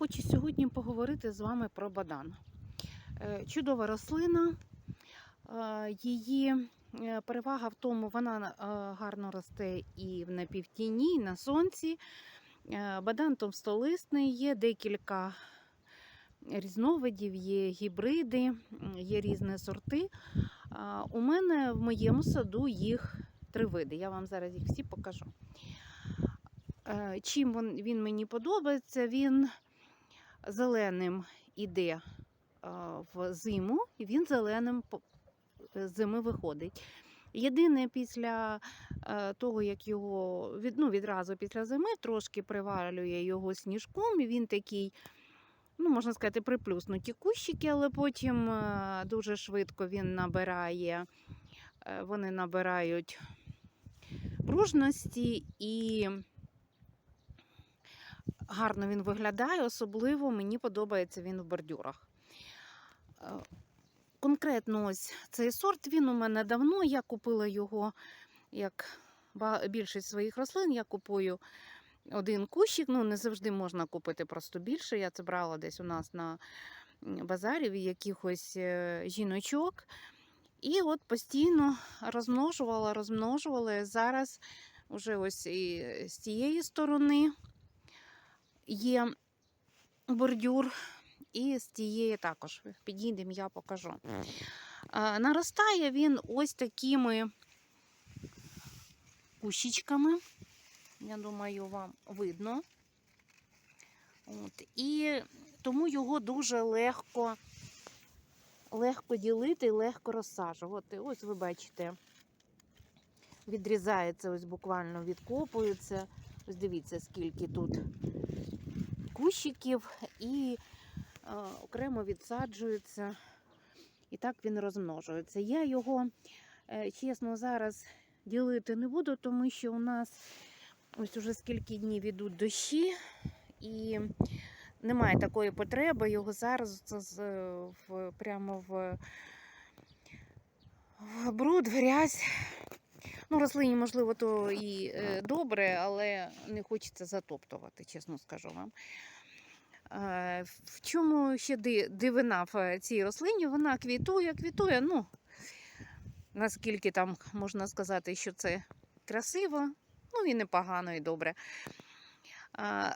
хочу сьогодні поговорити з вами про бадан. Е, Чудова рослина. Е, Її е, перевага в тому, вона гарно росте і в напівтіні, і на сонці. Бадан товстолисний, є декілька різновидів, є гібриди, є різні сорти. У мене в моєму саду їх три види. Я вам зараз їх всі покажу. Чим він мені подобається? Він зеленим іде е, в зиму, і він зеленим з зими виходить. Єдине, після е, того, як його від, ну, відразу після зими трошки привалює його сніжком, і він такий, ну, можна сказати, приплюснуті кущики, але потім е, дуже швидко він набирає, е, вони набирають пружності і гарно він виглядає, особливо мені подобається він в бордюрах. Е, Конкретно ось цей сорт, він у мене давно. Я купила його, як більшість своїх рослин, я купую один кущик. Ну, не завжди можна купити просто більше. Я це брала десь у нас на базарі в якихось е, жіночок. І от постійно розмножувала, розмножувала. Зараз уже ось і з цієї сторони є бордюр, і з тієї також. Підійдемо, я покажу. Наростає він ось такими кущичками. Я думаю, вам видно. От. І тому його дуже легко, легко ділити легко розсаджувати. Ось ви бачите, відрізається, ось буквально відкопується. Ось дивіться, скільки тут кущиків і е, окремо відсаджується. І так він розмножується. Я його, е, чесно, зараз ділити не буду, тому що у нас ось уже скільки днів ідуть дощі, і немає такої потреби його зараз прямо в, в бруд, в грязь. Ну, рослині, можливо, то і е, добре, але не хочеться затоптувати, чесно скажу вам. Е, В чому ще дивина в е, цій рослині? Вона квітує, квітує, ну, наскільки там можна сказати, що це красиво, ну і непогано, і добре.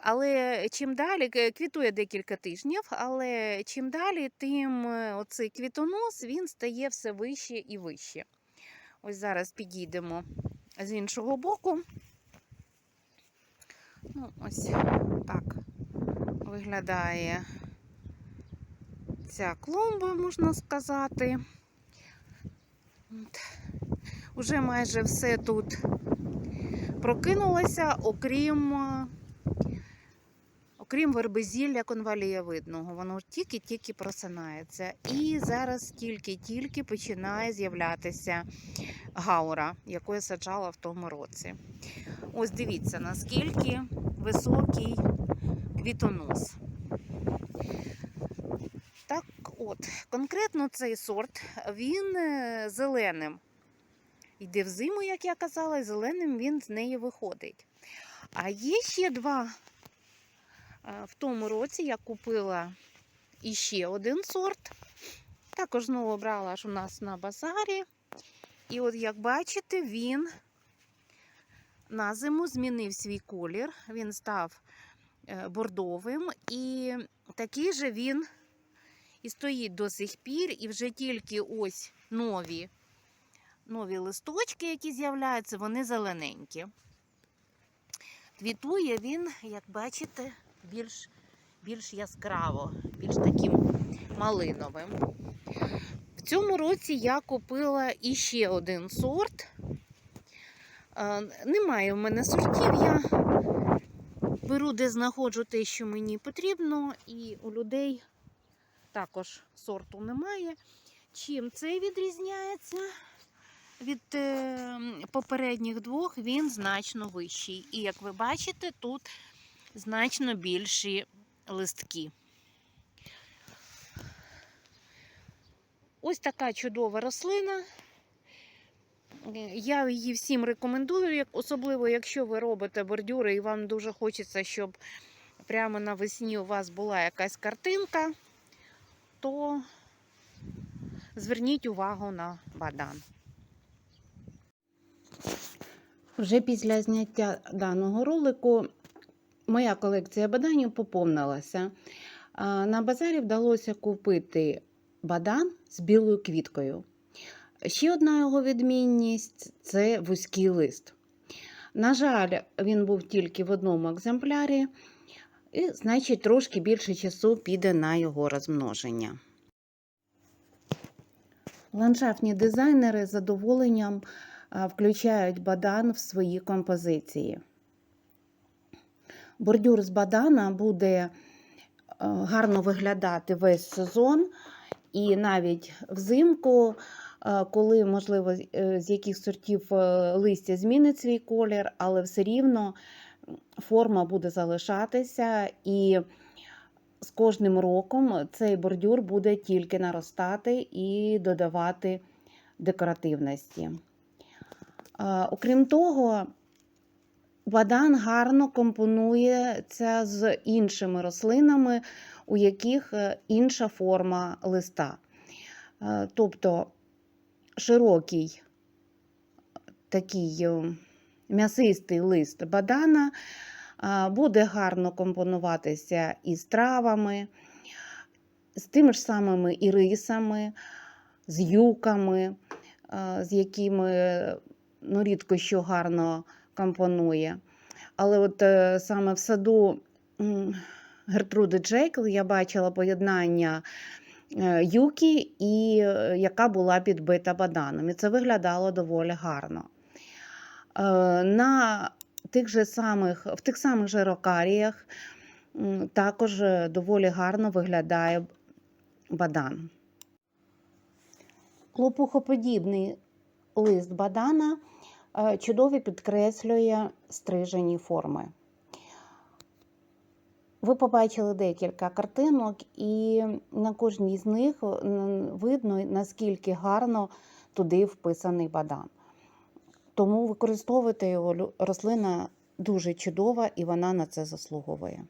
Але чим далі, квітує декілька тижнів, але чим далі, тим оцей квітонос він стає все вище і вище. Ось зараз підійдемо з іншого боку. Ну, ось так виглядає ця клумба, можна сказати. От. Уже майже все тут прокинулося, окрім, окрім вербезілля конвалієвидного. Воно тільки-тільки просинається. І зараз тільки-тільки починає з'являтися гаура, яку я саджала в тому році. Ось дивіться, наскільки високий квітонос. Так от, конкретно цей сорт, він е, зеленим. Йде в зиму, як я казала, і зеленим він з неї виходить. А є ще два. Е, В тому році я купила іще один сорт. Також знову брала аж у нас на базарі. І от, як бачите, він на зиму змінив свій колір. Він став е, бордовим. І такий же він і стоїть до сих пір, і вже тільки ось нові, нові листочки, які з'являються, вони зелененькі. Квітує він, як бачите, більш, більш яскраво, більш таким малиновим. В цьому році я купила іще один сорт. Е, Немає в мене сортів. Я беру, де знаходжу те, що мені потрібно, і у людей також сорту немає. Чим цей відрізняється від е, попередніх двох, він значно вищий. І як ви бачите, тут значно більші листки. Ось така чудова рослина. Я її всім рекомендую, особливо якщо ви робите бордюри і вам дуже хочеться, щоб прямо навесні у вас була якась картинка, то зверніть увагу на бадан. Вже після зняття даного ролику моя колекція баданів поповнилася. На базарі вдалося купити бадан з білою квіткою. Ще одна його відмінність це вузький лист. На жаль, він був тільки в одному екземплярі, і, значить, трошки більше часу піде на його розмноження. Ландшафтні дизайнери з задоволенням включають бадан в свої композиції. Бордюр з бадана буде гарно виглядати весь сезон, і навіть взимку, коли, можливо, з- е, яких сортів е, листя змінить свій колір, але все рівно форма буде залишатися, і з кожним роком цей бордюр буде тільки наростати і додавати декоративності. Окрім того, бадан гарно компонується з іншими рослинами, у яких е, інша форма листа. Е, Тобто широкий такий е, м'ясистий лист бадана буде гарно компонуватися із травами, з тими ж самими ірисами, з юками, з якими ну, рідко що гарно компонує. Але от е, саме в саду Гертруди Джейкл я бачила поєднання е, юки, і е, яка була підбита баданом. І це виглядало доволі гарно. На тих же самих, в тих самих же рокаріях також доволі гарно виглядає бадан. Лопухоподібний лист бадана е, чудово підкреслює стрижені форми. Ви побачили декілька картинок, і на кожній з них е, видно, наскільки гарно туди вписаний бадан. Тому використовуйте його рослина дуже чудова і вона на це заслуговує.